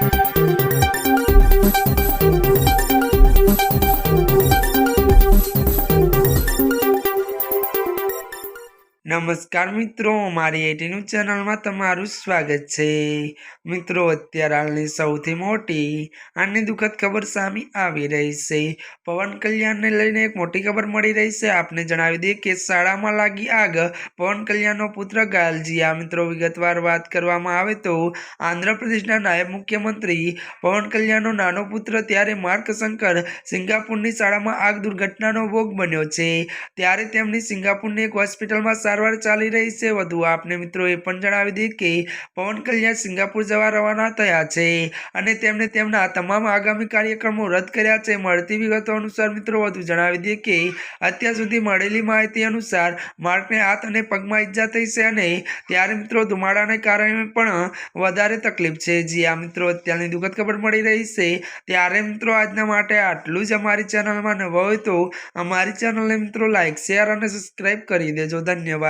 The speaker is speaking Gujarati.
Thank you. નમસ્કાર મિત્રો, મારી એટીનું ચેનલમાં તમારું સ્વાગત છે. મિત્રો, અત્યારે હાલની સૌથી મોટી અને દુઃખદ ખબર સામે આવી રહી છે. પવન કલ્યાણને લઈને એક મોટી ખબર મળી રહી છે. આપને જણાવી દઈએ કે શાળામાં લાગી આગ. પવન કલ્યાણનો પુત્ર ગાલજી. આ મિત્રો વિગતવાર વાત કરવામાં આવે તો આંધ્રપ્રદેશના નાયબ મુખ્યમંત્રી પવન કલ્યાણનો નાનો પુત્ર ત્યારે માર્ક શંકર સિંગાપુરની શાળામાં આગ દુર્ઘટનાનો ભોગ બન્યો છે. ત્યારે તેમની સિંગાપુરની એક હોસ્પિટલમાં સારવાર ચાલી રહી છે. વધુ આપને મિત્રો એ પણ જણાવી દઈએ કે પવન કલ્યાણ સિંગાપુર જવા રવાના થયા છે અને તેમને તેમના તમામ આગામી કાર્યક્રમો રદ કર્યા છે. મળતી વિગતો અનુસાર મિત્રો વધુ જણાવી દઈએ કે અત્યાર સુધી મળેલી માહિતી અનુસાર માર્કને હાથ અને પગમાં ઈજા થઈ છે અને ત્યારે મિત્રો ધુમાડાને કારણે પણ વધારે તકલીફ છે. જી આ મિત્રો, અત્યારની દુઃખદ ખબર મળી રહી છે. ત્યારે મિત્રો આજના માટે આટલું જ અમારી ચેનલમાં નવા હોય તો અમારી ચેનલને મિત્રો લાઈક, શેર અને સબસ્ક્રાઈબ કરી દેજો. ધન્યવાદ.